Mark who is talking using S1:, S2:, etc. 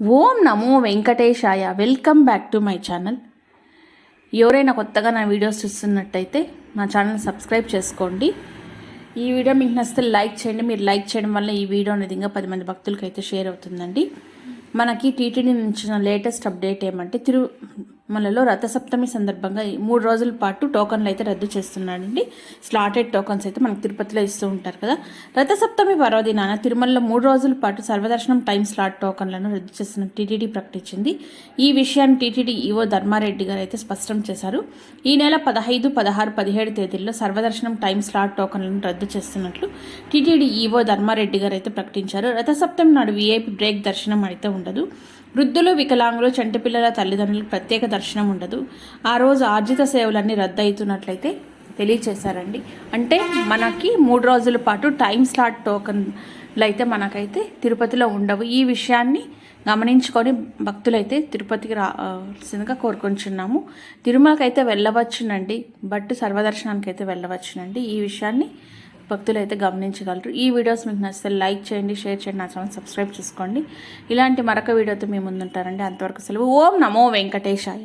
S1: ఓం నమో వెంకటేశాయ. Welcome back to my channel ఎవరైనా కొత్తగా నా వీడియోస్ చూస్తున్నట్టయితే నా ఛానల్ సబ్స్క్రైబ్ చేసుకోండి. ఈ వీడియో మీకు నచ్చితే లైక్ చేయండి. మీరు లైక్ చేయడం వల్ల ఈ వీడియో అనేది ఇంకా పది మంది భక్తులకి అయితే షేర్ అవుతుందండి. మనకి టీటీడీ నుంచి లేటెస్ట్ అప్డేట్ ఏమంటే తిరు మనలో రథసప్తమి సందర్భంగా మూడు రోజుల పాటు టోకన్లు అయితే రద్దు చేస్తున్నాడండి. స్లాటెడ్ టోకన్స్ అయితే మనకు తిరుపతిలో ఇస్తూ ఉంటారు కదా. రథసప్తమి పర్వదినాన తిరుమలలో మూడు రోజుల పాటు సర్వదర్శనం టైం స్లాట్ టోకన్లను రద్దు చేస్తున్న టీటీడీ ప్రకటించింది. ఈ విషయాన్ని టీటీడీ ఈవో ధర్మారెడ్డి గారు అయితే స్పష్టం చేశారు. ఈ నెల పదహైదు పదహారు పదిహేడు తేదీల్లో సర్వదర్శనం టైం స్లాట్ టోకన్లను రద్దు చేస్తున్నట్లు టీటీడీ ఈవో ధర్మారెడ్డి గారు అయితే ప్రకటించారు. రథసప్తమి నాడు వీఐపీ బ్రేక్ దర్శనం అయితే ఉండదు. వృద్ధులు వికలాంగులు చంటిపిల్లల తల్లిదండ్రులకు ప్రత్యేక దర్శనం ఉండదు. ఆ రోజు ఆర్జిత సేవలన్నీ రద్దు అవుతున్నట్లయితే తెలియచేశారండి. అంటే మనకి మూడు రోజుల పాటు టైం స్లాట్ టోకన్లు అయితే మనకైతే తిరుపతిలో ఉండవు. ఈ విషయాన్ని గమనించుకొని భక్తులైతే తిరుపతికి రావాల్సిందిగా కోరుకుంటున్నాము. తిరుమలకి అయితే వెళ్ళవచ్చునండి. బట్ సర్వదర్శనానికి అయితే వెళ్ళవచ్చునండి. ఈ విషయాన్ని భక్తులు అయితే గమనించగలరు. ఈ వీడియోస్ మీకు నచ్చితే లైక్ చేయండి షేర్ చేయండి నా ఛానల్ సబ్స్క్రైబ్ చేసుకోండి. ఇలాంటి మరొక వీడియోతో మీ ముందుంటారండి. అంతవరకు సెలవు. ఓం నమో వెంకటేశాయ.